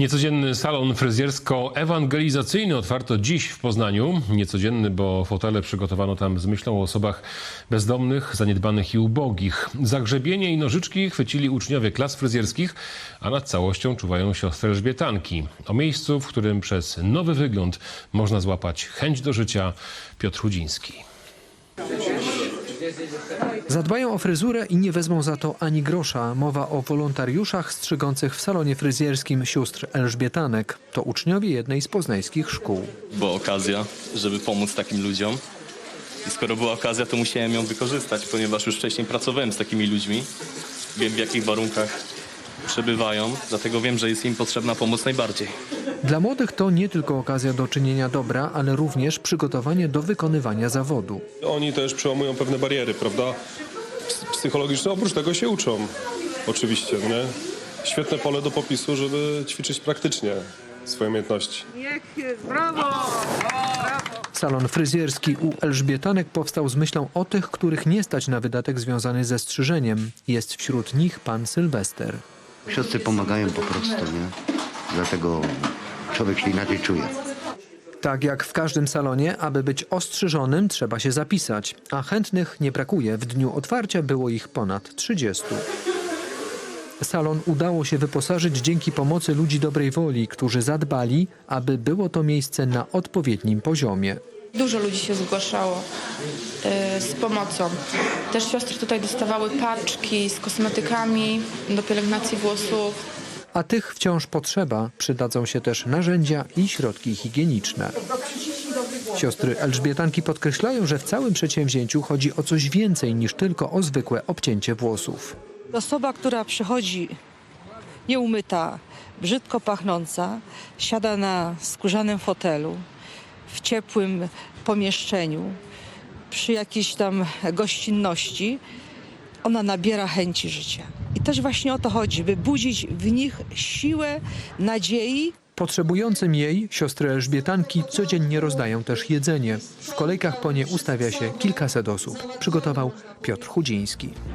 Niecodzienny salon fryzjersko-ewangelizacyjny otwarto dziś w Poznaniu. Niecodzienny, bo fotele przygotowano tam z myślą o osobach bezdomnych, zaniedbanych i ubogich. Zagrzebienie i nożyczki chwycili uczniowie klas fryzjerskich, a nad całością czuwają siostry Elżbietanki. O miejscu, w którym przez nowy wygląd można złapać chęć do życia, Piotr Chudziński. Zadbają o fryzurę i nie wezmą za to ani grosza. Mowa o wolontariuszach strzygących w salonie fryzjerskim sióstr Elżbietanek. To uczniowie jednej z poznańskich szkół. była okazja, żeby pomóc takim ludziom. I skoro była okazja, to musiałem ją wykorzystać, ponieważ już wcześniej pracowałem z takimi ludźmi. Wiem, w jakich warunkach przebywają, dlatego wiem, że jest im potrzebna pomoc najbardziej. Dla młodych to nie tylko okazja do czynienia dobra, ale również przygotowanie do wykonywania zawodu. Oni też przełamują pewne bariery, prawda? Ps- Psychologiczne, oprócz tego się uczą. Oczywiście, nie? Świetne pole do popisu, żeby ćwiczyć praktycznie swoje umiejętności. Niech jest, brawo! Salon fryzjerski u Elżbietanek powstał z myślą o tych, których nie stać na wydatek związany ze strzyżeniem. Jest wśród nich pan Sylwester. Siostry pomagają po prostu, nie? Dlatego człowiek się inaczej czuje. Tak jak w każdym salonie, aby być ostrzyżonym, trzeba się zapisać, a chętnych nie brakuje. W dniu otwarcia było ich ponad 30. Salon udało się wyposażyć dzięki pomocy ludzi dobrej woli, którzy zadbali, aby było to miejsce na odpowiednim poziomie. Dużo ludzi się zgłaszało e, z pomocą. Też siostry tutaj dostawały paczki z kosmetykami do pielęgnacji włosów. A tych wciąż potrzeba, przydadzą się też narzędzia i środki higieniczne. Siostry Elżbietanki podkreślają, że w całym przedsięwzięciu chodzi o coś więcej niż tylko o zwykłe obcięcie włosów. Osoba, która przychodzi nieumyta, brzydko pachnąca, siada na skórzanym fotelu, w ciepłym pomieszczeniu, przy jakiejś tam gościnności, ona nabiera chęci życia. I też właśnie o to chodzi, by budzić w nich siłę nadziei Potrzebującym jej siostry Elżbietanki codziennie rozdają też jedzenie. W kolejkach po nie ustawia się kilkaset osób. Przygotował Piotr Chudziński.